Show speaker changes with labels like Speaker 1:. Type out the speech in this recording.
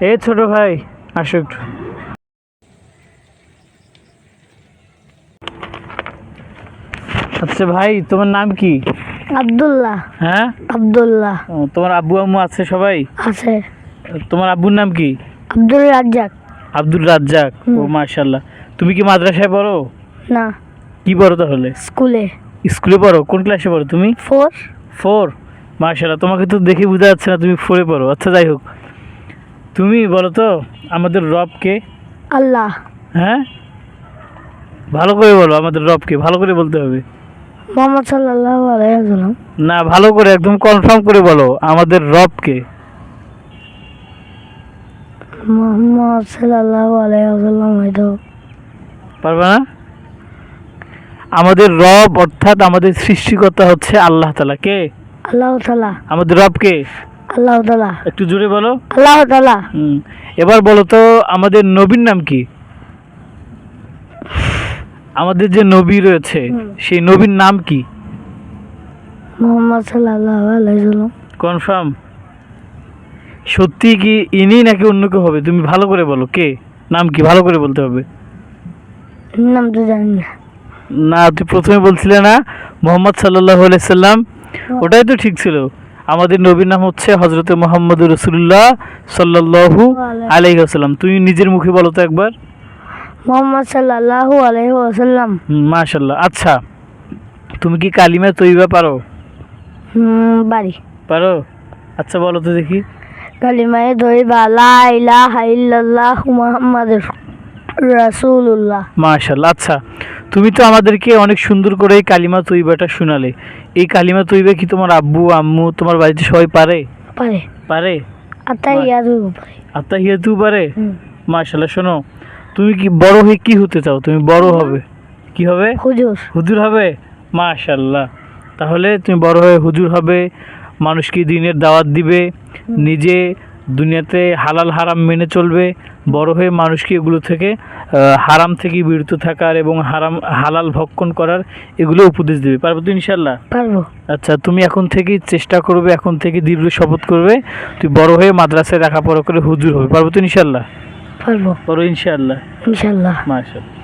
Speaker 1: এ ছোট ভাই আসো একটু। আচ্ছা ভাই তোমার নাম কি?
Speaker 2: আব্দুল্লাহ।
Speaker 1: হ্যাঁ?
Speaker 2: আব্দুল্লাহ।
Speaker 1: তোমার আব্বু আম্মু আছে সবাই?
Speaker 2: আছে।
Speaker 1: তোমার আব্বুর নাম কি?
Speaker 2: আব্দুল রাজ্জাক।
Speaker 1: আব্দুল রাজ্জাক। ও। মাশাল্লাহ তুমি কি মাদ্রাসায় পড়ো?
Speaker 2: না।
Speaker 1: কি পড়ো তাহলে?
Speaker 2: স্কুলে।
Speaker 1: স্কুলে পড়ো? কোন ক্লাসে পড়ো তুমি?
Speaker 2: ফোর
Speaker 1: ফোর মার্শাল্লাহ তোমাকে তো দেখে বোঝা যাচ্ছে না তুমি ফোরে পড়ো। আচ্ছা যাই হোক। তুমি বলো তো আমাদের রবকে
Speaker 2: আল্লাহ।
Speaker 1: হ্যাঁ? ভালো করে বলো আমাদের রবকে ভালো করে বলতে হবে।
Speaker 2: মোহাম্মদ
Speaker 1: না ভালো করে একদম কনফার্ম করে বলো আমাদের রবকে
Speaker 2: মোহাম্মদ সাল্লাহ আলাইসাল্লাম হয়তো
Speaker 1: পারবে না? আমাদের রব অর্থাৎ আমাদের সৃষ্টিকর্তা হচ্ছে আল্লাহ তালা কে?
Speaker 2: আল্লাহ তালা
Speaker 1: আমাদের রবকে?
Speaker 2: আল্লাহ তালা
Speaker 1: একটু জোরে বলো।
Speaker 2: আল্লাহ তালা
Speaker 1: হুম। এবার বলো তো আমাদের নবীর নাম কি? আমাদের যে নবী রয়েছে সেই নবীর নাম কি?
Speaker 2: মোহাম্মদ সাল্লাহ আলাইসাল্লাম
Speaker 1: কনফার্ম? সত্যি কি ইনি নাকি অন্য কেউ হবে? তুমি ভালো করে বলো কে? নাম কি? ভালো করে বলতে হবে।
Speaker 2: নাম তো জানি না।
Speaker 1: না তুই প্রথমে বলছিলে না মোহাম্মদ সাল্লাহ সাল্লাম ওটাই তো ঠিক ছিল। আমাদের নবীর নাম হচ্ছে হজরত মোহাম্মদ রসুল্লাহ সাল্লাহু আলাইসাল্লাম তুমি নিজের মুখে বলো তো একবার।
Speaker 2: মোহাম্মদ সাল্লাহ আলাইসাল্লাম
Speaker 1: মাশাল্লাহ আচ্ছা তুমি কি কালিমা তৈবা পারো?
Speaker 2: বাড়ি
Speaker 1: পারো। আচ্ছা বলো তো দেখি।
Speaker 2: কালিমায়ে দইবা লা ইলাহা ইল্লাল্লাহ মুহাম্মাদুর রাসূলুল্লাহ।
Speaker 1: মাশাল্লাহ আচ্ছা তুমি তো আমাদেরকে অনেক সুন্দর করে এই কালিমা তৈবাটা শোনালে। এই কালিমা তৈবা কি তোমার আব্বু আম্মু তোমার বাড়িতে সবাই পারে?
Speaker 2: পারে।
Speaker 1: পারে?
Speaker 2: আতাই ইয়াদু পারে।
Speaker 1: মাশাল্লাহ শোনো তুমি কি বড় হয়ে কি হতে চাও? তুমি বড় হবে। কি হবে?
Speaker 2: হুজুর।
Speaker 1: হুজুর হবে? মাশাল্লাহ তাহলে তুমি বড় হয়ে হুজুর হবে মানুষকে দিনের দাওয়াত দিবে নিজে দুনিয়াতে হালাল হারাম মেনে চলবে বড় হয়ে মানুষকে এগুলো থেকে হারাম থেকে বিরত থাকার এবং হারাম হালাল ভক্ষণ করার এগুলো উপদেশ দেবে। পারব তো ইনশাল্লাহ
Speaker 2: পারব।
Speaker 1: আচ্ছা তুমি এখন থেকেই চেষ্টা করবে এখন থেকে দীর্ঘ শপথ করবে তুই বড় হয়ে মাদ্রাসায় লেখাপড়া করে হুজুর হবে। পারব তো ইনশাল্লাহ
Speaker 2: পারব।
Speaker 1: পারো ইনশাল্লাহ
Speaker 2: ইনশাল্লাহ
Speaker 1: মাশাল্লাহ